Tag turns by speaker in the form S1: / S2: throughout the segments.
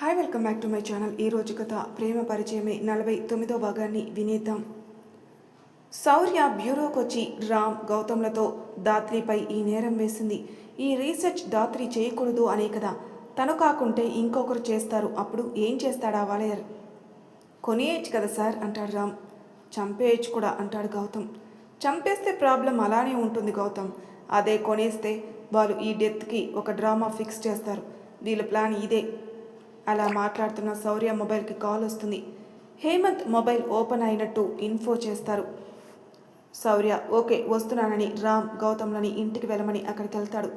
S1: Hi welcome back to my channel ఈ రోజు కథ ప్రేమ పరిచయమే నలభై తొమ్మిదో భాగాన్ని వినేద్దాం. శౌర్య బ్యూరోకొచ్చి రామ్ గౌతమ్లతో దాత్రిపై ఈ నేరం వేసింది. ఈ రీసెర్చ్ దాత్రి చేయకూడదు అనే కదా తను కాకుంటే ఇంకొకరు చేస్తారు. అప్పుడు ఏం చేస్తాడా వాలేయర్? కొనియచ్చు కదా సార్ అంటాడు రామ్. చంపేయచ్చు కూడా అంటాడు గౌతమ్. చంపేస్తే ప్రాబ్లం అలానే ఉంటుంది గౌతమ్. అదే కొనేస్తే వాళ్ళు ఈ డెత్కి ఒక డ్రామా ఫిక్స్ చేస్తారు. వీళ్ళ ప్లాన్ ఇదే. అలా మాట్లాడుతున్న శౌర్య మొబైల్కి కాల్ వస్తుంది. హేమంత్ మొబైల్ ఓపెన్ అయినట్టు ఇన్ఫో చేస్తారు. శౌర్య ఓకే వస్తున్నానని రామ్ గౌతమ్లని ఇంటికి వెళ్ళమని అక్కడికి వెళ్తాడు.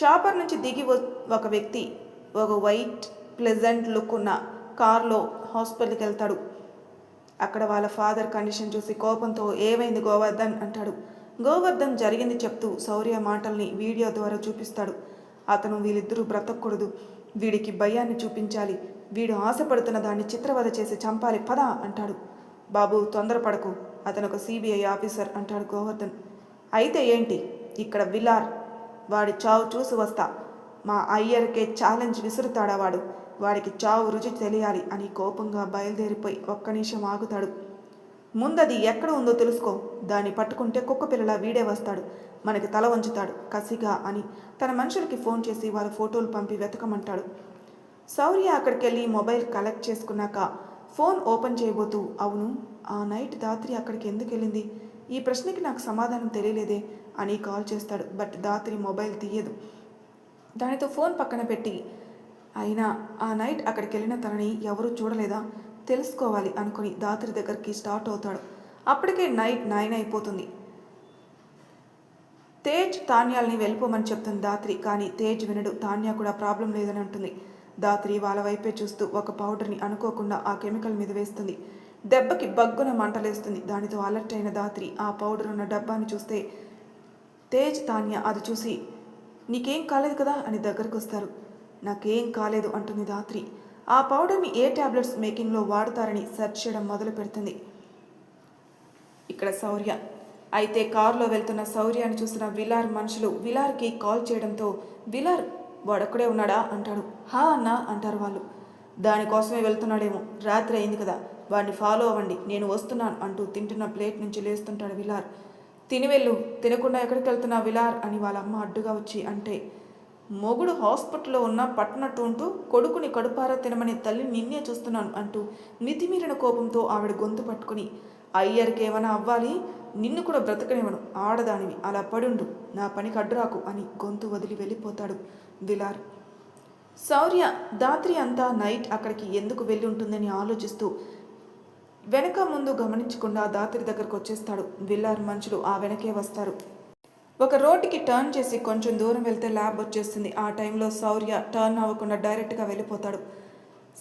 S1: చాపర్ నుంచి దిగి ఒక వ్యక్తి ఒక వైట్ ప్లెజెంట్ లుక్ ఉన్న కార్లో హాస్పిటల్కి వెళ్తాడు. అక్కడ వాళ్ళ ఫాదర్ కండిషన్ చూసి కోపంతో ఏమైంది గోవర్ధన్? అంటాడు. గోవర్ధన్ జరిగింది చెప్తూ శౌర్య మాటల్ని వీడియో ద్వారా చూపిస్తాడు. అతను వీళ్ళిద్దరూ బ్రతకూడదు. వీడికి భయాన్ని చూపించాలి. వీడు ఆశపడుతున్న దాన్ని చిత్రవద చేసి చంపాలి. పద అంటాడు. బాబు తొందరపడకు. అతను ఒక సిబిఐ ఆఫీసర్ అంటాడు గోవర్ధన్. అయితే ఏంటి? ఇక్కడ విలార్. వాడి చావు చూసి వస్తా. మా అయ్యర్కే ఛాలెంజ్ విసురుతాడా వాడు? వాడికి చావు రుచి తెలియాలి అని కోపంగా బయలుదేరిపోయి ఒక్క నిమిషం ఆగుతాడు. ముందది ఎక్కడ ఉందో తెలుసుకో. దాన్ని పట్టుకుంటే కుక్క పిల్లల వీడే వస్తాడు. మనకి తల వంచుతాడు కసిగా అని తన మనుషులకి ఫోన్ చేసి వాళ్ళ ఫోటోలు పంపి వెతకమంటాడు. శౌర్య అక్కడికి వెళ్ళి మొబైల్ కలెక్ట్ చేసుకున్నాక ఫోన్ ఓపెన్ చేయబోతూ అవును ఆ నైట్ దాత్రి అక్కడికి ఎందుకు వెళ్ళింది? ఈ ప్రశ్నకి నాకు సమాధానం తెలియలేదే అని కాల్ చేస్తాడు బట్ దాత్రి మొబైల్ తీయదు. దానితో ఫోన్ పక్కన పెట్టి అయినా ఆ నైట్ అక్కడికి వెళ్ళిన తనని ఎవరూ చూడలేదా? తెలుసుకోవాలి అనుకుని దాత్రి దగ్గరికి స్టార్ట్ అవుతాడు. అప్పటికే నైట్ నైన్ అయిపోతుంది. తేజ్ తాన్యాల్ని వెళ్ళిపోమని చెప్తుంది దాత్రి కానీ తేజ్ వినడు. తాన్య కూడా ప్రాబ్లం లేదని అంటుంది. దాత్రి వాళ్ళ వైపే చూస్తూ ఒక పౌడర్ని అనుకోకుండా ఆ కెమికల్ మీద వేస్తుంది. దెబ్బకి బగ్గున మంటలేస్తుంది. దానితో అలర్ట్ అయిన దాత్రి ఆ పౌడర్ ఉన్న డబ్బాని చూస్తే తేజ్ తాన్య అది చూసి నీకేం కాలేదు కదా? అని దగ్గరకు వస్తారు. నాకేం కాలేదు అంటుంది దాత్రి. ఆ పౌడర్ని ఏ టాబ్లెట్స్ మేకింగ్లో వాడతారని సెర్చ్ చేయడం మొదలు పెడుతుంది ఇక్కడ శౌర్య అయితే కారులో వెళ్తున్న శౌర్యాన్ని చూసిన విలార్ మనుషులు విలార్కి కాల్ చేయడంతో విలార్ వాడొక్కడే ఉన్నాడా? అంటాడు. హా అన్నా అంటారు వాళ్ళు. దానికోసమే వెళ్తున్నాడేమో రాత్రి అయింది కదా వాడిని ఫాలో అవ్వండి నేను వస్తున్నాను అంటూ తింటున్న ప్లేట్ నుంచి లేస్తుంటాడు విలార్. తిని వెళ్ళు తినకుండా ఎక్కడికి వెళ్తున్నా విలార్? అని వాళ్ళ అమ్మ అడ్డుగా వచ్చి అంటే మొగుడు హాస్పిటల్లో ఉన్న పట్టనట్టు ఉంటూ కొడుకుని కడుపారా తినమని తల్లి నిన్నే చూస్తున్నాను అంటూ మితిమీరిన కోపంతో ఆవిడ గొంతు పట్టుకుని అయ్యర్కి ఏమైనా అవ్వాలి? నిన్ను కూడా బ్రతకనివ్వను. ఆడదానివి అలా పడుండు. నా పనికి అడ్డురాకు అని గొంతు వదిలి వెళ్ళిపోతాడు విలార్. శౌర్య దాత్రి అంతా నైట్ అక్కడికి ఎందుకు వెళ్ళి ఉంటుందని ఆలోచిస్తూ వెనక ముందు గమనించకుండా దాత్రి దగ్గరకు వచ్చేస్తాడు. విల్లార్ మనుషులు ఆ వెనకే వస్తారు. ఒక రోడ్డుకి టర్న్ చేసి కొంచెం దూరం వెళ్తే ల్యాబ్ వచ్చేస్తుంది. ఆ టైంలో శౌర్య టర్న్ అవ్వకుండా డైరెక్ట్గా వెళ్ళిపోతాడు.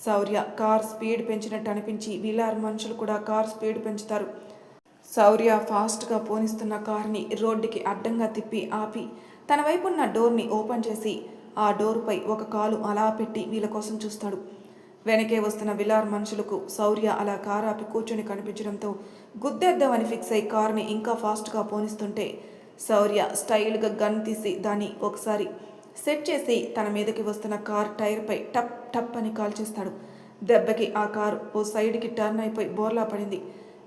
S1: శౌర్య కార్ స్పీడ్ పెంచినట్టు అనిపించి విలార్ మనుషులు కూడా కార్ స్పీడ్ పెంచుతారు. శౌర్య ఫాస్ట్గా పోనిస్తున్న కార్ని రోడ్డుకి అడ్డంగా తిప్పి ఆపి తన వైపు ఉన్న డోర్ని ఓపెన్ చేసి ఆ డోర్పై ఒక కాలు అలా పెట్టి వీళ్ళ కోసం చూస్తాడు. వెనకే వస్తున్న విలార్ మనుషులకు శౌర్య అలా కారు ఆపి కూర్చొని కనిపించడంతో గుద్దేద్దామని ఫిక్స్ అయి కారుని ఇంకా ఫాస్ట్గా పోనిస్తుంటే శౌర్య స్టైల్గా గన్ తీసి దాన్ని ఒకసారి సెట్ చేసి తన మీదకి వస్తున్న కార్ టైర్పై టప్ టప్ అని కాల్చేస్తాడు. దెబ్బకి ఆ కారు ఓ సైడ్కి టర్న్ అయిపోయి బోర్లా పడింది.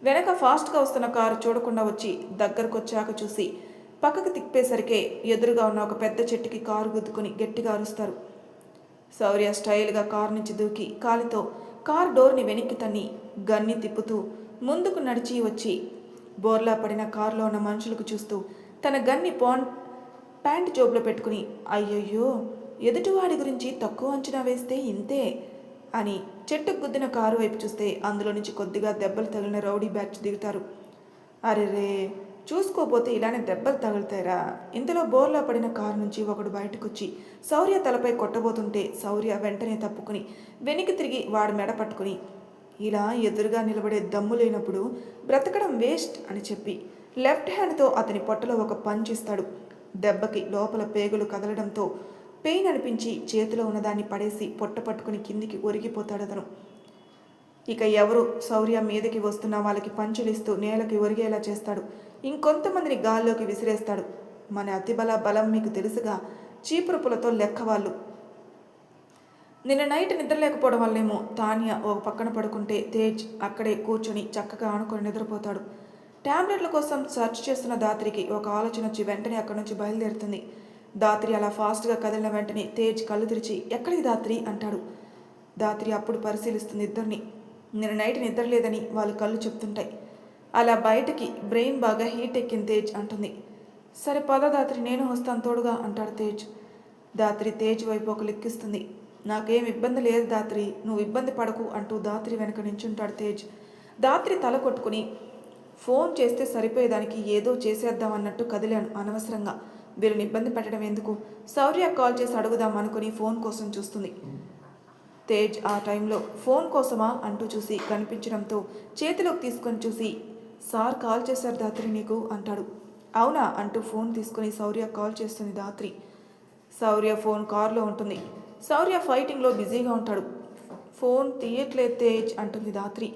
S1: వెనక ఫాస్ట్గా వస్తున్న కారు చూడకుండా వచ్చి దగ్గరకు వచ్చాక చూసి పక్కకు తిప్పేసరికే ఎదురుగా ఉన్న ఒక పెద్ద చెట్టుకి కారు గుద్దుకుని గట్టిగా అరుస్తారు. శౌర్య స్టైల్గా కారు నుంచి దూకి కాలితో కారు డోర్ని వెనక్కి తన్ని గన్ని తిప్పుతూ ముందుకు నడిచి వచ్చి బోర్లా పడిన కారులో ఉన్న మనుషులకు చూస్తూ తన గన్ని పాన్ ప్యాంట్ జోబులో పెట్టుకుని అయ్యయ్యో ఎదుటివాడి గురించి తక్కువ అంచనా వేస్తే ఇంతే అని చెట్టుకు గుద్దిన కారు వైపు చూస్తే అందులో నుంచి కొద్దిగా దెబ్బలు తగిలిన రౌడీ బ్యాచ్ దిగుతారు. అరే రే చూసుకోపోతే ఇలానే దెబ్బలు తగులుతాయిరా. ఇంతలో బోర్లా పడిన కారు నుంచి ఒకడు బయటకొచ్చి శౌర్య తలపై కొట్టబోతుంటే శౌర్య వెంటనే తప్పుకుని వెనక్కి తిరిగి వాడు మెడ పట్టుకుని ఇలా ఎదురుగా నిలబడే దమ్ము లేనప్పుడు బ్రతకడం వేస్ట్ అని చెప్పి లెఫ్ట్ హ్యాండ్తో అతని పొట్టలో ఒక పంచ్ ఇస్తాడు. దెబ్బకి లోపల పేగులు కదలడంతో పెయిన్ అనిపించి చేతిలో ఉన్నదాన్ని పడేసి పొట్ట పట్టుకుని కిందికి ఒరిగిపోతాడు అతను ఇక ఎవరు శౌర్య మీదకి వస్తున్న వాళ్ళకి పంచులిస్తూ నేలకి ఒరిగేలా చేస్తాడు. ఇంకొంతమందిని గాల్లోకి విసిరేస్తాడు. మన అతిబల బలం మీకు తెలుసుగా చీపురు లెక్కవాళ్ళు లెక్క వాళ్ళు. నిన్న నైట్ నిద్రలేకపోవడం వల్లేమో తానియా ఒక పక్కన పడుకుంటే తేజ్ అక్కడే కూర్చొని చక్కగా ఆనుకొని నిద్రపోతాడు. టాబ్లెట్ల కోసం సెర్చ్ చేస్తున్న దాత్రికి ఒక ఆలోచన వచ్చి వెంటనే అక్కడి నుంచి బయలుదేరుతుంది. దాత్రి అలా ఫాస్ట్గా కదిలిన వెంటనే తేజ్ కళ్ళు తెరిచి ఎక్కడికి దాత్రి? అంటాడు. దాత్రి అప్పుడు పరిశీలిస్తుంది ఇద్దరిని నిన్న నైట్ నిద్ర లేదని వాళ్ళు కళ్ళు చెప్తుంటాయి. అలా బయటకి బ్రెయిన్ బాగా హీట్ ఎక్కిన తేజ్ అంటుంది. సరే పద దాత్రి నేను వస్తాను తోడుగా అంటాడు తేజ్. దాత్రి తేజ్ వైపు ఒక లెక్కిస్తుంది నాకేం ఇబ్బంది లేదు దాత్రి నువ్వు ఇబ్బంది పడకు అంటూ దాత్రి వెనక నించుంటాడు తేజ్. దాత్రి తల కొట్టుకుని ఫోన్ చేస్తే సరిపోయేదానికి ఏదో చేసేద్దాం అన్నట్టు కదిలాను అనవసరంగా. వీరిని ఇబ్బంది పెట్టడం ఎందుకు? శౌర్య కాల్ చేసి అడుగుదాం అనుకుని ఫోన్ కోసం చూస్తుంది. తేజ్ ఆ టైంలో ఫోన్ కోసమా అంటూ చూసి కనిపించడంతో చేతిలోకి తీసుకొని చూసి సార్ కాల్ చేశారు దాత్రి నీకు అంటాడు. అవునా అంటూ ఫోన్ తీసుకుని శౌర్య కాల్ చేస్తుంది దాత్రి శౌర్య ఫోన్ కారులో ఉంటుంది. శౌర్య ఫైటింగ్లో బిజీగా ఉంటాడు. ఫోన్ తీయట్లేదు తేజ్ అంటుంది దాత్రి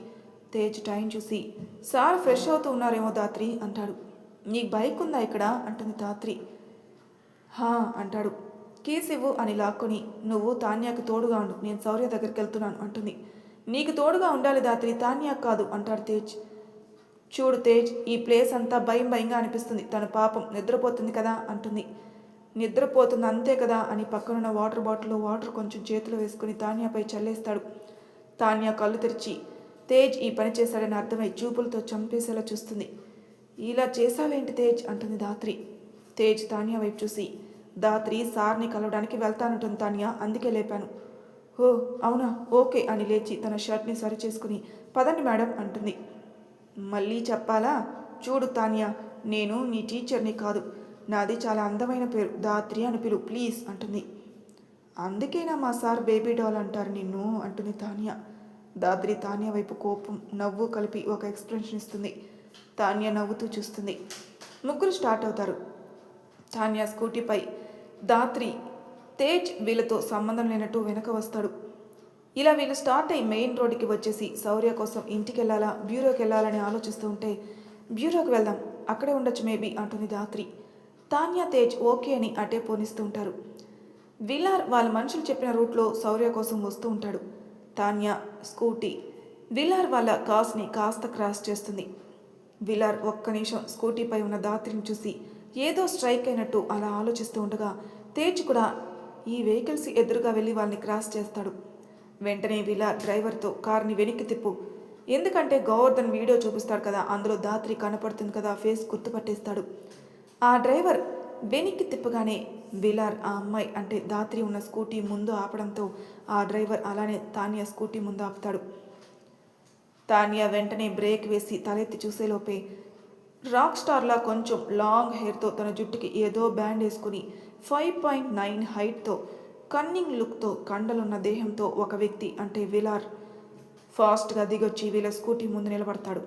S1: తేజ్ టైం చూసి సార్ ఫ్రెష్ అవుతూ ఉన్నారేమో దాత్రి అంటాడు. నీకు బైక్ ఉందా ఇక్కడ? అంటుంది దాత్రి హా అంటాడు. కీస్ ఇవ్వు అని లాక్కొని నువ్వు తాన్యాకి తోడుగా ఉండు నేను శౌర్య దగ్గరికి వెళ్తున్నాను అంటుంది. నీకు తోడుగా ఉండాలి దాత్రి తాన్యా కాదు అంటాడు తేజ్. చూడు తేజ్ ఈ ప్లేస్ అంతా భయం భయంగా అనిపిస్తుంది. తన పాపం నిద్రపోతుంది కదా అంటుంది. నిద్రపోతుంది అంతే కదా అని పక్కనున్న వాటర్ బాటిల్లో వాటర్ కొంచెం చేతిలో వేసుకుని తాన్యాపై చల్లేస్తాడు. తాన్యా కళ్ళు తెరిచి తేజ్ ఈ పని చేశాడని అర్థమై చూపులతో చంపేసేలా చూస్తుంది. ఇలా చేసావేంటి తేజ్? అంటుంది దాత్రి. తేజ్ తాన్యా వైపు చూసి దాత్రి సార్ని కలవడానికి వెళ్తానటం తానియా అందుకే లేపాను. ఓ అవునా? ఓకే అని లేచి తన షర్ట్ని సరి చేసుకుని పదండి మేడం అంటుంది. మళ్ళీ చెప్పాలా? చూడు తానియా నేను నీ టీచర్ని కాదు. నాది చాలా అందమైన పేరు దాత్రి అని పిలు ప్లీజ్ అంటుంది. అందుకేనా మా సార్ బేబీ డాల్ అంటారు నిన్ను అంటుంది తాన్యా. దాత్రి తాన్యా వైపు కోపం నవ్వు కలిపి ఒక ఎక్స్ప్రెషన్ ఇస్తుంది. తానియా నవ్వుతూ చూస్తుంది. ముగ్గురు స్టార్ట్ అవుతారు. తాన్యా స్కూటీపై దాత్రి తేజ్ వీళ్ళతో సంబంధం లేనట్టు వెనక వస్తాడు. ఇలా వీళ్ళు స్టార్ట్ అయ్యి మెయిన్ రోడ్డుకి వచ్చేసి శౌర్య కోసం ఇంటికి వెళ్ళాలా బ్యూరోకి వెళ్ళాలని ఆలోచిస్తూ ఉంటే బ్యూరోకి వెళ్దాం అక్కడే ఉండొచ్చు మేబీ అంటుంది దాత్రి తాన్యా తేజ్ ఓకే అని అటే పోనిస్తూ ఉంటారు. విలార్ వాళ్ళ మనుషులు చెప్పిన రూట్లో శౌర్య కోసం వస్తూ ఉంటాడు. తాన్యా స్కూటీ విలార్ వాళ్ళ కార్స్ని కాస్త క్రాస్ చేస్తుంది. విలార్ ఒక్క నిమిషం స్కూటీపై ఉన్న దాత్రిని చూసి ఏదో స్ట్రైక్ అయినట్టు అలా ఆలోచిస్తూ ఉండగా తేజ్ కూడా ఈ వెహికల్స్ ఎదురుగా వెళ్ళి వాళ్ళని క్రాస్ చేస్తాడు. వెంటనే విలార్ డ్రైవర్తో కార్ని వెనక్కి తిప్పు. ఎందుకంటే గోవర్ధన్ వీడియో చూపిస్తాడు కదా అందులో దాత్రి కనపడుతుంది కదా ఫేస్ గుర్తుపట్టేస్తాడు. ఆ డ్రైవర్ వెనక్కి తిప్పగానే విలార్ ఆ అమ్మాయి అంటే దాత్రి ఉన్న స్కూటీ ముందు ఆపడంతో ఆ డ్రైవర్ అలానే తానియా స్కూటీ ముందు ఆపుతాడు. తానియా వెంటనే బ్రేక్ వేసి తలెత్తి చూసేలోపే రాక్ స్టార్లా కొంచెం లాంగ్ హెయిర్తో తన జుట్టుకి ఏదో బ్యాండ్ వేసుకుని ఫైవ్ పాయింట్ నైన్ హైట్తో కన్నింగ్ లుక్తో కండలున్న దేహంతో ఒక వ్యక్తి అంటే విలార్. ఫాస్ట్గా దిగొచ్చి వీళ్ళ స్కూటీ ముందు నిలబడతాడు.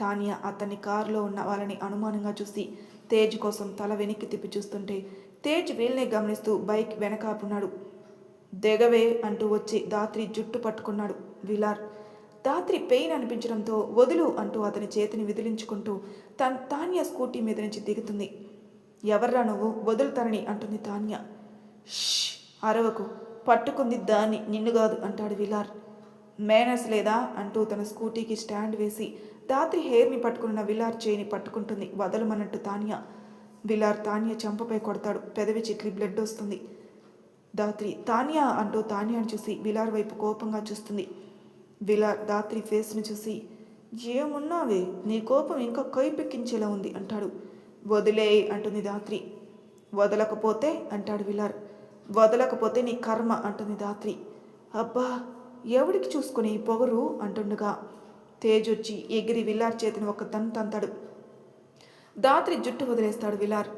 S1: తానియా అతని కారులో ఉన్న వాళ్ళని అనుమానంగా చూసి తేజ్ కోసం తల వెనక్కి తిప్పి చూస్తుంటే తేజ్ వీళ్ళనే గమనిస్తూ బైక్ వెనకాపున్నాడు. దిగవే అంటూ వచ్చి దాత్రి జుట్టు పట్టుకున్నాడు విలార్. దాత్రి పెయిన్ అనిపించడంతో వదులు అంటూ అతని చేతిని విదిలించుకుంటూ తన తాన్య స్కూటీ మీద నుంచి దిగుతుంది. ఎవర్రా నువ్వు? వదులుతానని అంటుంది తాన్య. ష్! అరవకు. పట్టుకుంది దాన్ని. నిన్ను కాదు అంటాడు విలార్. మేనర్స్ లేదా? అంటూ తన స్కూటీకి స్టాండ్ వేసి దాత్రి హెయిర్ని పట్టుకున్న విలార్ చేయిని పట్టుకుంటుంది. వదలమన్నట్టు తాన్య. విలార్ తాన్య చంపపై కొడతాడు. పెదవి చిట్లి బ్లడ్ వస్తుంది. దాత్రి తాన్యా అంటూ తాన్యాని చూసి విలార్ వైపు కోపంగా చూస్తుంది. విలార్ దాత్రి ఫేస్ని చూసి ఏమున్నావే? నీ కోపం ఇంకా కైపెక్కించేలా ఉంది అంటాడు. వదిలే అంటుంది దాత్రి వదలకపోతే అంటాడు విలార్. వదలకపోతే నీ కర్మ అంటుంది దాత్రి అబ్బా! ఎవడికి చూసుకుని పొగరు? అంటుండగా. తేజొచ్చి ఎగిరి విల్లార్ చేతిని ఒక తను తంతాడు. దాత్రి జుట్టు వదిలేస్తాడు విలార్.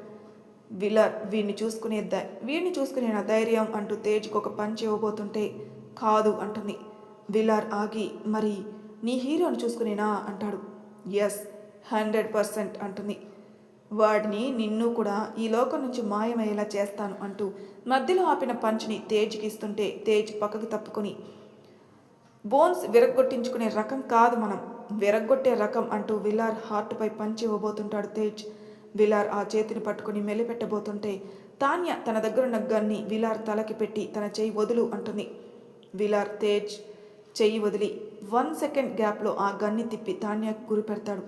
S1: విలార్ వీడిని చూసుకునే ద వీడిని చూసుకునే నా ధైర్యం అంటూ తేజ్కి ఒక పంచి ఇవ్వబోతుంటే కాదు అంటుంది. విలార్ ఆగి మరి నీ హీరోని చూసుకునేనా? అంటాడు. ఎస్ హండ్రెడ్ పర్సెంట్ అంటుంది. వాడిని నిన్ను కూడా ఈ లోకం నుంచి మాయమయ్యేలా చేస్తాను అంటూ మధ్యలో ఆపిన పంచ్ని తేజ్కి ఇస్తుంటే తేజ్ పక్కకు తప్పుకొని బోన్స్ విరగ్గొట్టించుకునే రకం కాదు మనం విరగ్గొట్టే రకం అంటూ విలార్ హార్ట్పై పంచి ఇవ్వబోతుంటాడు తేజ్. విలార్ ఆ చేతిని పట్టుకుని మెలిపెట్టబోతుంటే తాన్య తన దగ్గరున్న గన్ని విలార్ తలకి పెట్టి తన చేయి వదులు అంటుంది. విలార్ తేజ్ చెయ్యి వదిలి వన్ సెకండ్ గ్యాప్లో ఆ గన్ని తిప్పి తాన్యాకు గురి పెడతాడు.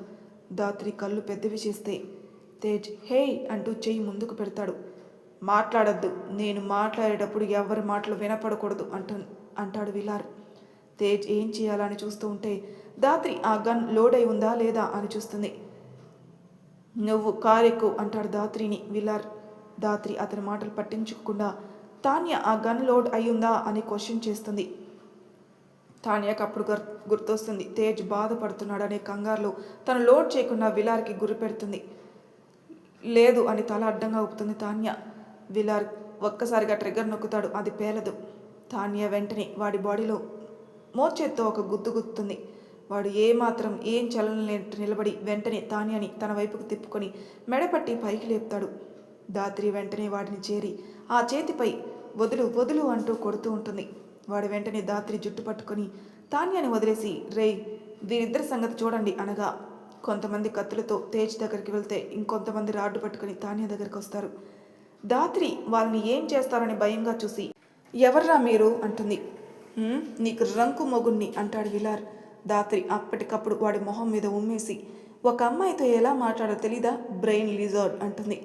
S1: దాత్రి కళ్ళు పెద్దవి చేస్తే తేజ్ హే అంటూ చెయ్యి ముందుకు పెడతాడు. మాట్లాడద్దు నేను మాట్లాడేటప్పుడు ఎవరి మాటలు వినపడకూడదు అంటు అంటాడు విలార్. తేజ్ ఏం చేయాలని చూస్తూ ఉంటే దాత్రి ఆ గన్ లోడ్ అయి ఉందా లేదా అని చూస్తుంది. నువ్వు కారెక్కు అంటాడు దాత్రిని విలార్. దాత్రి అతని మాటలు పట్టించుకోకుండా తాన్య ఆ గన్ లోడ్ అయ్యుందా అని క్వశ్చన్ చేస్తుంది. తాన్యాకి అప్పుడు గుర్తొస్తుంది. తేజ్ బాధపడుతున్నాడనే కంగారులో తను లోడ్ చేయకుండా విలార్కి గురి పెడుతుంది. లేదు అని తల అడ్డంగా ఊపుతుంది తాన్య. విలార్ ఒక్కసారిగా ట్రిగ్గర్ నొక్కుతాడు. అది పేలదు. తాన్య వెంటనే వాడి బాడీలో మోచేత్తో ఒక గుద్దు గుర్తుంది వాడు ఏమాత్రం ఏం చలనం లేనట్టు నిలబడి వెంటనే తాన్యాని తన వైపుకు తిప్పుకొని మెడపట్టి పైకి లేపుతాడు. దాత్రి వెంటనే వాడిని చేరి ఆ చేతిపై వదులు వదులు అంటూ కొడుతూ ఉంటుంది. వాడు వెంటనే దాత్రి జుట్టు పట్టుకొని తాన్యాని వదిలేసి రేయ్ వీరిద్దరి సంగతి చూడండి అనగా కొంతమంది కత్తులతో తేజ్ దగ్గరికి వెళ్తే ఇంకొంతమంది రాడ్డు పట్టుకొని తాన్య దగ్గరికి వస్తారు. దాత్రి వాళ్ళని ఏం చేస్తారని భయంగా చూసి ఎవర్రా మీరు? అంటుంది. నీకు రంకు మొగుణ్ణి అంటాడు విలార్. దాత్రి అప్పటికప్పుడు వాడి మొహం మీద ఉమ్మేసి ఒక అమ్మాయితో ఎలా మాట్లాడో తెలీదా? బ్రెయిన్ లిజర్డ్ అంటుంది.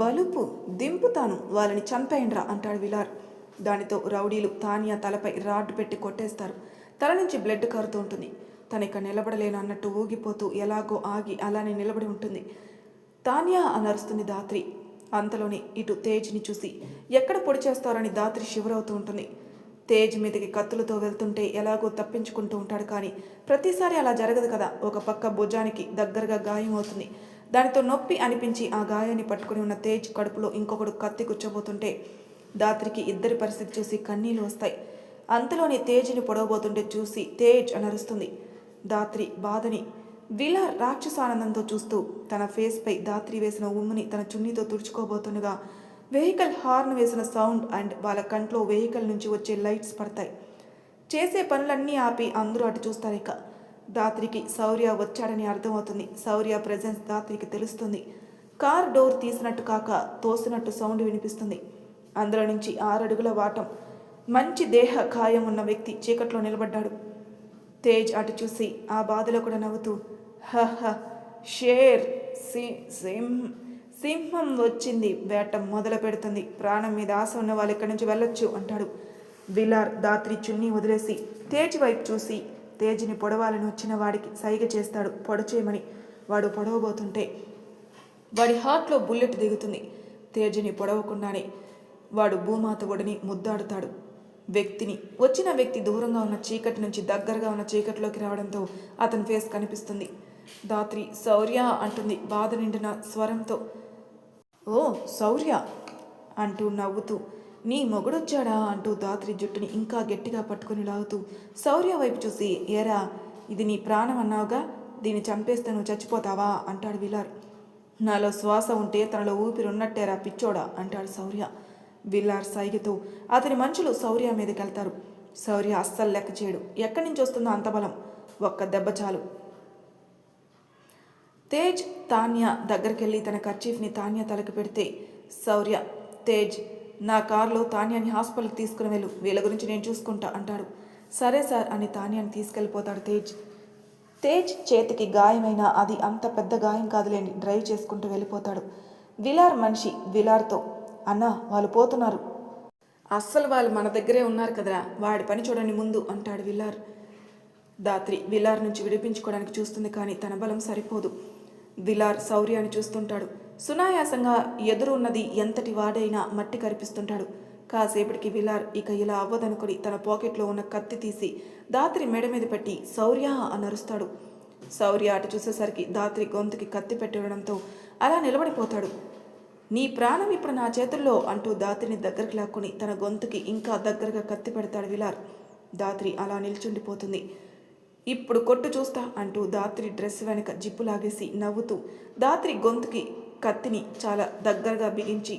S1: బలుపు దింపుతాను వాళ్ళని చంపేయండ్రా అంటాడు విలార్. దానితో రౌడీలు తానియా తలపై రాడ్డు పెట్టి కొట్టేస్తారు. తల నుంచి బ్లడ్ కారుతూ ఉంటుంది. తన ఇక నిలబడలేను అన్నట్టు ఊగిపోతూ ఎలాగో ఆగి అలానే నిలబడి ఉంటుంది. తానియా అని దాత్రి అంతలోనే ఇటు తేజ్ని చూసి ఎక్కడ పొడి చేస్తారని దాత్రి శివరవుతూ ఉంటుంది. తేజ్ మీదకి కత్తులతో వెళ్తుంటే ఎలాగో తప్పించుకుంటూ ఉంటాడు కానీ ప్రతిసారి అలా జరగదు కదా. ఒక పక్క భుజానికి దగ్గరగా గాయం అవుతుంది. దానితో నొప్పి అనిపించి ఆ గాయాన్ని పట్టుకుని ఉన్న తేజ్ కడుపులో ఇంకొకడు కత్తి కూర్చోబోతుంటే దాత్రికి ఇద్దరి పరిస్థితి చూసి కన్నీళ్ళు వస్తాయి. అంతలోని తేజ్ని పొడవబోతుంటే చూసి తేజ్ అనరుస్తుంది. దాత్రి బాధని విలా రాక్షసానందంతో చూస్తూ తన ఫేస్పై దాత్రి వేసిన ఉమ్ముని తన చున్నీతో తుడుచుకోబోతుండగా వెహికల్ హార్న్ వేసిన సౌండ్ అండ్ వాళ్ళ కంట్లో వెహికల్ నుంచి వచ్చే లైట్స్ పడతాయి. చేసే పనులన్నీ ఆపి అందరూ అటు చూస్తారు ఇక. దాత్రికి శౌర్య వచ్చాడని అర్థమవుతుంది. శౌర్య ప్రెజెన్స్ దాత్రికి తెలుస్తుంది. కార్ డోర్ తీసినట్టు కాక తోసినట్టు సౌండ్ వినిపిస్తుంది. అందులో నుంచి ఆరడుగుల వాటం. మంచి దేహ ఖాయం ఉన్న వ్యక్తి చీకట్లో నిలబడ్డాడు. తేజ్ అటు చూసి ఆ బాధలో కూడా నవ్వుతూ హహ షేర్ సింహం సింహం వచ్చింది వేట మొదలు పెడుతుంది. ప్రాణం మీద ఆశ ఉన్న వాళ్ళు ఇక్కడి నుంచి వెళ్ళొచ్చు అంటాడు. విలార్ దాత్రి చున్నీ వదిలేసి తేజ్ వైపు చూసి తేజ్ని పొడవాలని వచ్చిన వాడికి సైగ చేస్తాడు. పొడచేయమని వాడు పొడవబోతుంటే వాడి హార్ట్లో బుల్లెట్ దిగుతుంది. తేజ్ని పొడవకుండానే వాడు భూమాత ఒడిని ముద్దాడుతాడు. వ్యక్తిని వచ్చిన వ్యక్తి దూరంగా ఉన్న చీకటి నుంచి దగ్గరగా ఉన్న చీకటిలోకి రావడంతో అతని ఫేస్ కనిపిస్తుంది. దాత్రి శౌర్య అంటుంది బాధ నిండిన స్వరంతో. ఓ శౌర్య! అంటూ నవ్వుతూ. నీ మొగుడొచ్చాడా? అంటూ దాత్రి జుట్టుని ఇంకా గట్టిగా పట్టుకొని లాగుతూ. శౌర్య వైపు చూసి ఏరా ఇది నీ ప్రాణం అన్నావుగా? దీన్ని చంపేస్తే నువ్వు చచ్చిపోతావా? అంటాడు విలార్. నాలో శ్వాస ఉంటే తనలో ఊపిరి ఉన్నట్టేరా పిచ్చోడా? అంటాడు శౌర్య. విల్లార్ సైగతో అతని మనుషులు శౌర్య మీదకి వెళ్తారు శౌర్య అస్సలు లెక్క చేయడు. ఎక్కడి నుంచి వస్తుందో అంత బలం. ఒక్క దెబ్బ చాలు. తేజ్ తాన్య దగ్గరికెళ్ళి తన కర్చీఫ్ని తాన్య తలకి పెడితే శౌర్య తేజ్ నా కారులో తాన్యాని హాస్పిటల్కి తీసుకుని వెళ్ళు. వీళ్ళ గురించి నేను చూసుకుంటా అంటాడు. సరే సార్ అని తాన్యాని తీసుకెళ్ళిపోతాడు తేజ్. తేజ్ చేతికి గాయమైనా అది అంత పెద్ద గాయం కాదులేని డ్రైవ్ చేసుకుంటూ వెళ్ళిపోతాడు. విలార్ మనిషి విలార్తో అన్నా వాళ్ళు పోతున్నారు. అస్సలు వాళ్ళు మన దగ్గరే ఉన్నారు కదరా. వాడి పని చూడండి ముందు అంటాడు విలార్ దాత్రి విలార్ నుంచి విడిపించుకోవడానికి చూస్తుంది కానీ తన బలం సరిపోదు. విలార్ శౌర్యాన్ని చూస్తుంటాడు. సునాయాసంగా ఎదురు ఉన్నది ఎంతటి వాడైనా మట్టి కరిపిస్తుంటాడు. కాసేపటికి విలార్ ఇక ఇలా అవ్వదనుకుని తన పాకెట్లో ఉన్న కత్తి తీసి దాత్రి మెడ మీద పెట్టి శౌర్య అని అరుస్తాడు. శౌర్య అటు చూసేసరికి దాత్రి గొంతుకి కత్తి పెట్టడంతో అలా నిలబడిపోతాడు. నీ ప్రాణం ఇప్పుడు నా చేతుల్లో అంటూ దాత్రిని దగ్గరికి లాక్కుని తన గొంతుకి ఇంకా దగ్గరగా కత్తి పెడతాడు విలార్. దాత్రి అలా నిల్చుండిపోతుంది. ఇప్పుడు కొట్టు చూస్తా అంటూ దాత్రి డ్రెస్ వెనక జిప్పు లాగేసి నవ్వుతూ దాత్రి గొంతుకి కత్తిని చాలా దగ్గరగా బిగించి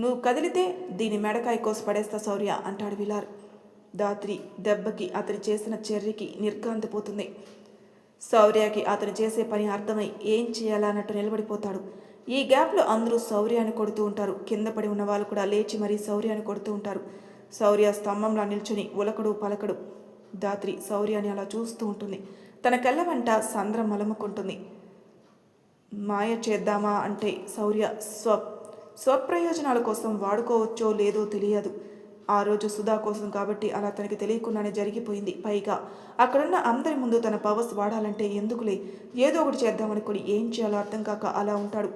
S1: నువ్వు కదిలితే దీని మెడకాయ కోసి పడేస్తా శౌర్య అంటాడు విలార్. దాత్రి దెబ్బకి అతని చేసిన చెర్రికి నిర్గాంతపోతుంది శౌర్యకి అతను చేసే పని అర్థమై ఏం చేయాలన్నట్టు నిలబడిపోతాడు. ఈ గ్యాప్లో అందరూ శౌర్యాన్ని కొడుతూ ఉంటారు. కింద పడి ఉన్న వాళ్ళు కూడా లేచి మరీ శౌర్యాన్ని కొడుతూ ఉంటారు. శౌర్య స్తంభంలా నిల్చుని ఉలకడు పలకడు. దాత్రి శౌర్యాన్ని అలా చూస్తూ ఉంటుంది. తన కళ్ళ వెంట సంద్రం మలముకుంటుంది మాయ చేద్దామా అంటే శౌర్య స్వ స్వప్రయోజనాల కోసం వాడుకోవచ్చో లేదో తెలియదు. ఆ రోజు సుధా కోసం కాబట్టి అలా తనకి తెలియకుండానే జరిగిపోయింది. పైగా అక్కడున్న అందరి ముందు తన పవర్స్ వాడాలంటే ఎందుకులే? ఏదో ఒకటి చేద్దామనుకుని ఏం చేయాలో అర్థం కాక అలా ఉంటాడు.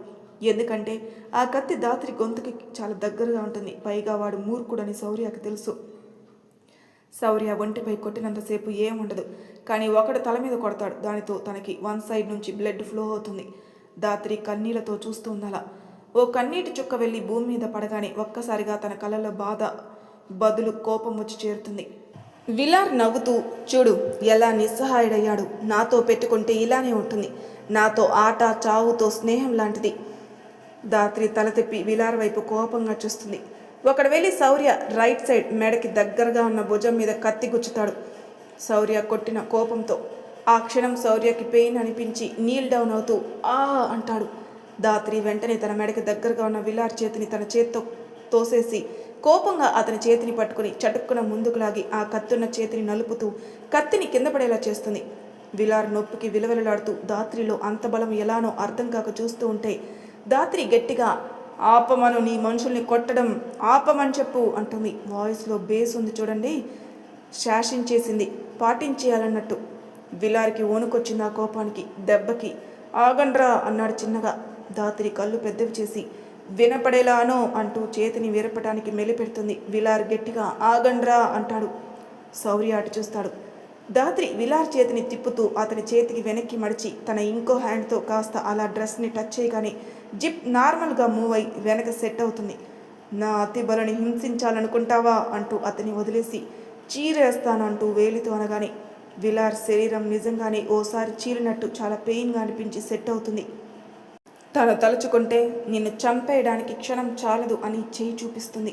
S1: ఎందుకంటే ఆ కత్తి దాత్రి గొంతుకి చాలా దగ్గరగా ఉంటుంది. పైగా వాడు మూర్ఖుడని శౌర్యకి తెలుసు. శౌర్య ఒంటిపై కొట్టినంతసేపు ఏం ఉండదు. కానీ ఒకడు తల మీద కొడతాడు. దానితో తనకి వన్ సైడ్ నుంచి బ్లడ్ ఫ్లో అవుతుంది. దాత్రి కన్నీళ్ళతో చూస్తూ ఉందలా ఓ కన్నీటి చుక్క వెళ్ళి భూమి మీద పడగానే ఒక్కసారిగా తన కళ్ళలో బాధ బదులు కోపం వచ్చి చేరుతుంది. విలార్ నవ్వుతూ చూడు ఎలా నిస్సహాయుడయ్యాడు. నాతో పెట్టుకుంటే ఇలానే ఉంటుంది. నాతో ఆట చావుతో స్నేహం లాంటిది. దాత్రి తల తిప్పి విలార్ వైపు కోపంగా చూస్తుంది. ఒకడు వెళ్ళి శౌర్య రైట్ సైడ్ మెడకి దగ్గరగా ఉన్న భుజం మీద కత్తి గుచ్చుతాడు. శౌర్య కొట్టిన కోపంతో ఆ క్షణం శౌర్యకి పెయిన్ అనిపించి నీల్ డౌన్ అవుతూ ఆ అంటాడు. దాత్రి వెంటనే తన మెడకి దగ్గరగా ఉన్న విలార్ చేతిని తన చేత్తో తోసేసి కోపంగా అతని చేతిని పట్టుకుని చటుక్కున ముందుకు లాగి ఆ కత్తున్న చేతిని నలుపుతూ కత్తిని కింద పడేలా చేస్తుంది. విలార్ నొప్పికి విలవెలలాడుతూ దాత్రిలో అంత బలం ఎలానో అర్థం కాక చూస్తూ ఉంటే దాత్రి గట్టిగా ఆపమను నీ మనుషుల్ని కొట్టడం ఆపమని చెప్పు అంటుంది. వాయిస్లో బేస్ ఉంది చూడండి. శాసించేసింది పాటించేయాలన్నట్టు. విలారికి ఓనుకొచ్చింది ఆ కోపానికి దెబ్బకి. ఆగండ్రా అన్నాడు చిన్నగా. దాత్రి కళ్ళు పెద్దవి చేసి వినపడేలానో అంటూ చేతిని విరపటానికి మెలిపెడుతుంది. విలార్ గట్టిగా ఆగండ్రా అంటాడు. శౌర్య అటు చూస్తాడు. దాత్రి విలార్ చేతిని తిప్పుతూ అతని చేతికి వెనక్కి మడిచి తన ఇంకో హ్యాండ్తో కాస్త అలా డ్రెస్ని టచ్ చేయగానే జిప్ నార్మల్గా మూవ్ అయి వెనక సెట్ అవుతుంది. నా అతి బలని హింసించాలనుకుంటావా అంటూ అతని వదిలేసి చీరేస్తానంటూ వేలితో అనగానే విలార్ శరీరం నిజంగానే ఓసారి చీరినట్టు చాలా పెయిన్గా అనిపించి సెట్ అవుతుంది. తను తలుచుకుంటే నిన్ను చంపేయడానికి క్షణం చాలదు అని చేయి చూపిస్తుంది.